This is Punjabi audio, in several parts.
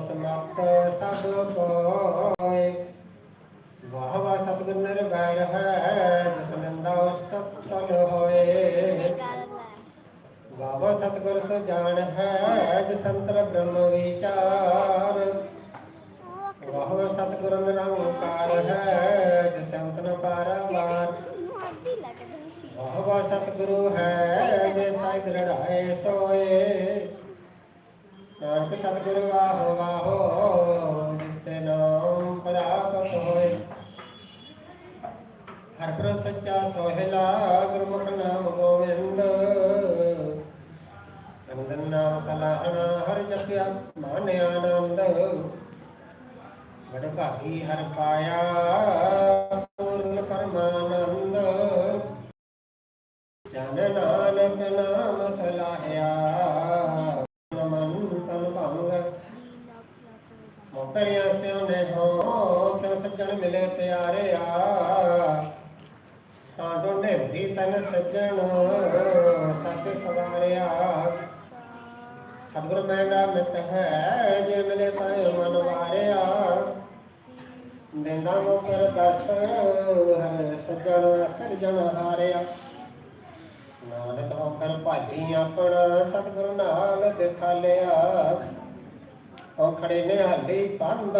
ਸਮਾਪਤ ਸਭ ਕੋਇ ਵਾਹ ਵਾਹ ਸਤਿਗੁਰ ਨਿਰਵੈਰ ਹੈ, ਜਿਸ ਨਿੰਦਾ ਉਸਤਤ ਤਲ ਹੋਏ। ਵਾਹ ਵਾਹ ਸਤਿਗੁਰ ਸੋ ਜਾਣ ਹੈ, ਜਿਸ ਅੰਤਰ ਬ੍ਰਹਮ ਵਿਚਾਰ। ਵਾਹ ਵਾਹ ਸਤਿਗੁਰ ਨਿਰੰਕਾਰ ਹੈ, ਜਿਸ ਅੰਤ ਨ ਪਾਰਵਾਰ ਵਾਹ ਵਾਹ ਸਤਿਗੁਰੂ ਹੈ, ਜੇ ਸਾਹਿਬ ਲੜਾਏ ਸੋਏ। ਨਾਨਕ ਸਤਿਗੁਰੂ ਵਾਹੋ ਵਾਹੋ ਜਿਸ ਨਾਮ ਪ੍ਰਾਪਤ ਹੋਏ ਹਰ ਗੁਰੂ ਸੱਚਾ ਸੋਹਿਲਾ ਗੁਰਮੁਖ ਨਾਮ ਗੋਵਿੰਦ। ਅੰਦਨ ਨਾਮ ਸਲਾਹਣਾ ਹਰ ਜਪਿਆ ਮਨ ਆਨੰਦ। ਵਡ ਭਾਗੀ ਹਰ ਪਾਇਆ, ਪੂਰਨ ਪਰਮਾਨੰਦ। ਜਨ ਨਾਨਕ ਨਾਮ ਸਲਾਹਿਆ ਮਨ ਤਨ ਭੰਗ ਮੋਕਰਿਆ ਸਿਉ ਨੇ ਹੋ ਕਿਉ ਸੱਜਣ ਮਿਲੇ ਪਿਆਰਿਆ। ਤਾਂ ਡੋਡੇ ਦੀ ਤਨ ਸੱਜਣ, ਸੱਚ ਸਵਾਰਿਆ। ਸਤਿਗੁਰ ਮੈਂਡਾ ਮਿਤ ਹੈ, ਜੇ ਮਿਲੇ ਤਾਂ ਮਨ ਵਾਰਿਆ। ਦਿੰਦਾ ਮੁਕਰ ਦਸ ਸੱਜਣ ਸਰਜਣ ਹਾਰਿਆ। ਨਾਨਕ ਹੋਕਰ ਭਾਜੀ ਆਪਣਾ, ਸਤਿਗੁਰੂ ਨਾਲ ਦਿਖਾ ਲਿਆ। ਖੜੇ ਨੇ ਹਾਲੀ ਪੰਦ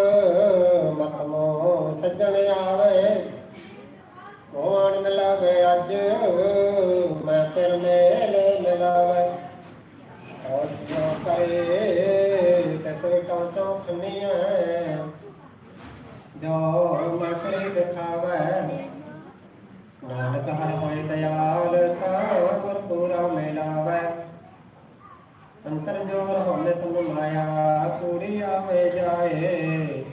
ਮਖਮੋ ਸੱਜਣ ਆਵੇ। ਕੋਣ ਮਿਲਾਵੇ ਅੱਜ, ਮੈਂ ਤੇਰੇ ਮੇਲ ਮਿਲਾਵੇ। ਔਰ ਜੋ ਕਰੇ ਤਸੇ ਕਉ ਚੌਖਨੀਆਂ ਜੋ ਮੈਂ ਕਰੇ ਦਿਖਾਵੇ। ਨਾਨਕ ਹਰ ਹੋਏ ਦਇਆਲ ਤਾ ਗੁਰਪੂਰਾ ਮਿਲਾਵੇ। ਅੰਤਰ ਜੋਰ ਜਾਏ।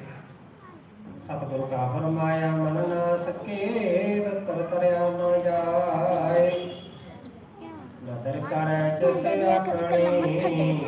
ਸਤਿਗੁਰ ਕਾ ਫਰਮਾਇਆ, ਮਨ ਨਾ ਸਕੇ ਤਰ ਤਰਿਆ ਨਾ ਜਾਏ। ਨਦਰ ਕਰੈ ਜਿਸ ਆਪਣੀ